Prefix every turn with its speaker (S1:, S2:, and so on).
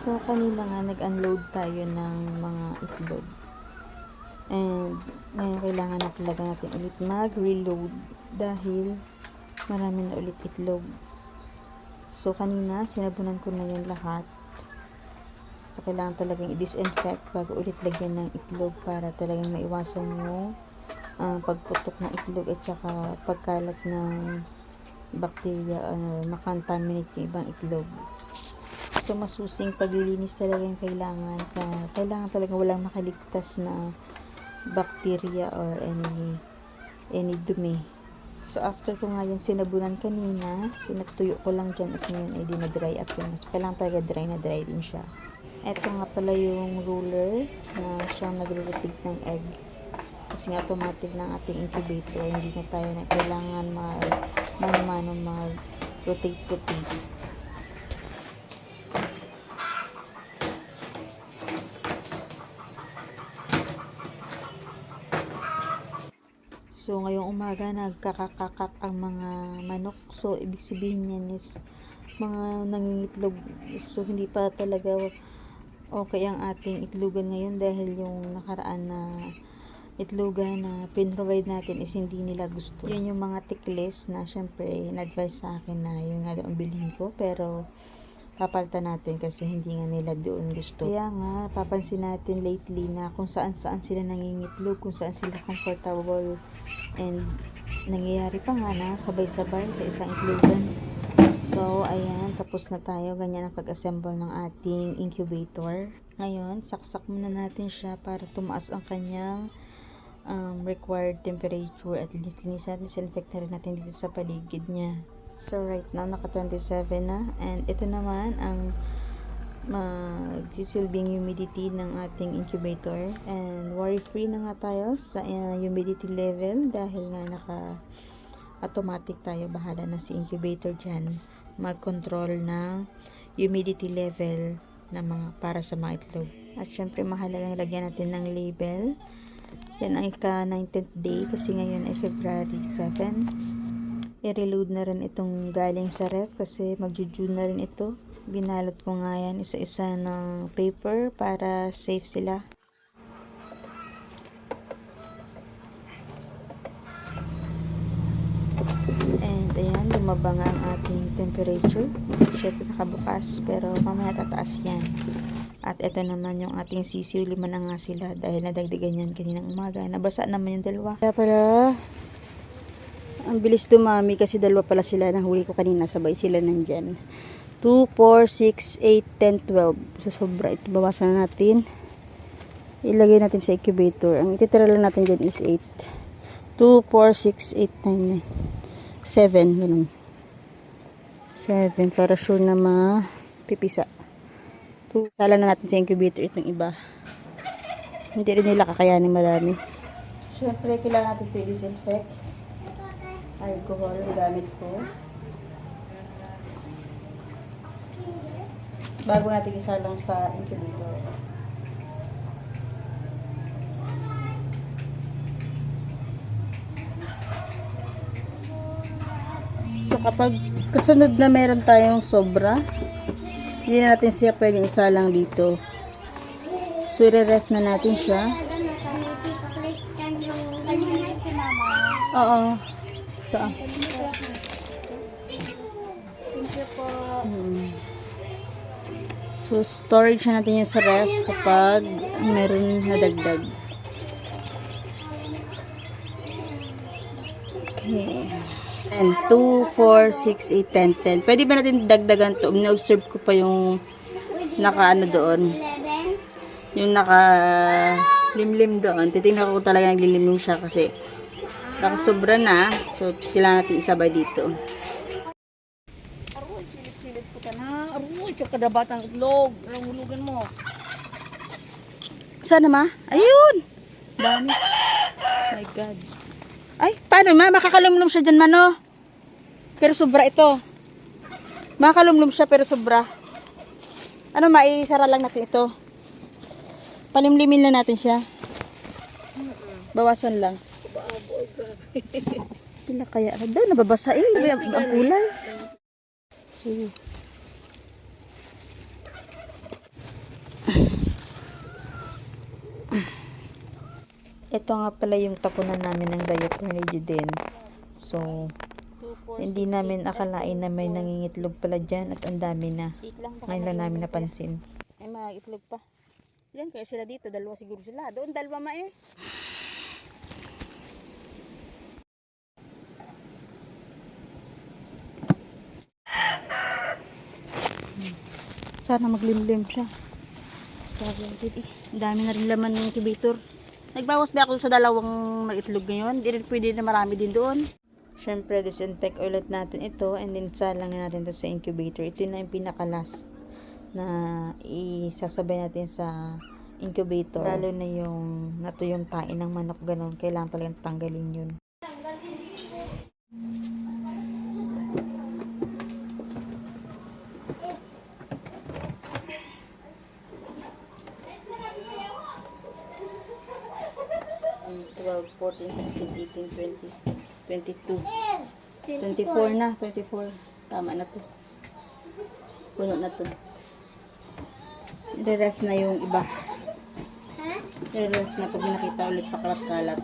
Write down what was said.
S1: So, kanina nga nag-unload tayo ng mga itlog. And, ngayon kailangan na talaga natin ulit mag-reload dahil marami na ulit itlog. So, kanina, sinabunan ko na yan lahat. So, kailangan talagang i-disinfect bago ulit lagyan ng itlog para talagang maiwasan yung ah, pagputok ng itlog at saka pagkalat ng bacteria or makontaminate yung ibang itlog. So, masusing paglilinis talaga yung kailangan. Ka- kailangan talaga walang makaligtas na bacteria or any any dumi. So, after ko nga yan sinabunan kanina, pinagtuyo ko lang dyan at ngayon ay dinadry up yun. Kailangan talaga dry na dry din siya. Ito nga pala yung ruler na siyang nagre-rotate ng egg. Kasi nga automatic ng ating incubator. Hindi na tayo na kailangan mag mano-mano mag-rotate-rotate. So, ngayong umaga, nagkakakakak ang mga manok. So, ibig sabihin yan is mga nangingitlog. So, hindi pa talaga okay ang ating itlogan ngayon dahil yung nakaraan na itlogan na pin-provide natin is hindi nila gusto. Yun yung mga tiklis na syempre in-advise sa akin na yung nga daw ang bilhin ko. Pero, papalta natin kasi hindi nga nila doon gusto. Kaya nga, papansin natin lately na kung saan-saan sila nangingitlog, kung saan sila comfortable, and nangyayari pa nga na sabay-sabay sa isang itlogan. So, ayan, tapos na tayo. Ganyan ang pag-assemble ng ating incubator. Ngayon, saksak muna natin siya para tumaas ang kanyang um, required temperature at least linisan, disinfect na rin natin dito sa paligid niya. So, right now, naka 27 na. And ito naman ang magsisilbing humidity ng ating incubator. And worry-free na nga tayo sa uh, humidity level dahil nga naka automatic tayo. Bahala na si incubator dyan mag-control ng humidity level na mga para sa mga itlog. At syempre mahalagang lagyan natin ng label. Yan ang ika 19th day kasi ngayon ay February 7 i-reload na rin itong galing sa ref kasi magju-june na rin ito. Binalot ko nga yan isa-isa ng paper para safe sila. And ayan, lumaba nga ang ating temperature. Siyempre nakabukas pero mamaya tataas yan. At ito naman yung ating sisiw, lima na nga sila dahil nadagdagan yan kaninang umaga. Nabasa naman yung dalawa. Kaya pala, ang bilis dumami kasi dalawa pala sila. Nahuli ko kanina sabay sila nandyan. 2, 4, 6, 8, 10, 12 so sobra ito bawasan na natin. Ilagay natin sa incubator. Ang ititira lang natin dyan is 8 2, 4, 6, 8, 9, 7 ganun. 7 para sure na mapipisa. 2 sala na natin sa incubator itong iba. Hindi rin nila kakayanin marami. Syempre kailangan natin ito i-disinfect alcohol gamit ko. Bago natin isalong sa incubator. So kapag kasunod na meron tayong sobra, hindi na natin siya pwedeng isalang dito. So i-ref na natin siya. Oo. Ito ah. Mm. So, storage na natin yung sa ref kapag meron nadagdag. Okay. And 2, 4, 6, 8, 10, 10. Pwede ba natin dagdagan to? Na-observe ko pa yung naka ano doon. Yung naka limlim doon. Titingnan ko talaga naglilimlim siya kasi nakasobra na. So, kailangan natin isabay dito.
S2: Aroy, silip-silip ko ka na. Aroy, sa kadabatang itlog. Anong hulugan mo?
S1: Sana ma? Ayun! Dami. My God. Ay, paano ma? Makakalumlum siya dyan, mano. Pero sobra ito. Makakalumlum siya pero sobra. Ano ma, isara lang natin ito. Palimlimin lang natin siya. Bawasan lang. Pila kaya na daw, nababasa eh. Ang, ang kulay. Ito nga pala yung tapunan namin ng diaper din. So, hindi namin akalain na may nangingitlog pala dyan at ang dami na. Ngayon lang namin napansin.
S2: Ay, mga itlog pa. Yan, kaya sila dito. Dalawa siguro sila. Doon, dalawa ma eh. Sana maglimlim siya. Sabi. Ang dami na rin laman ng incubator. Nagbawas ba ako sa dalawang mag-itlog ngayon? Di rin pwede na marami din doon.
S1: Siyempre, disinfect ulit natin ito and then salang na natin to sa incubator. Ito na yung pinaka-last na isasabay natin sa incubator. Lalo na yung natuyong tain ng manok ganun. Kailangan talagang tanggalin yun.
S2: 14, 16, 18, 20, 22. 24 na, 24. Tama na to. Puno na to. Nire-ref na yung iba. Nire-ref na pag nakita ulit pakalat-kalat.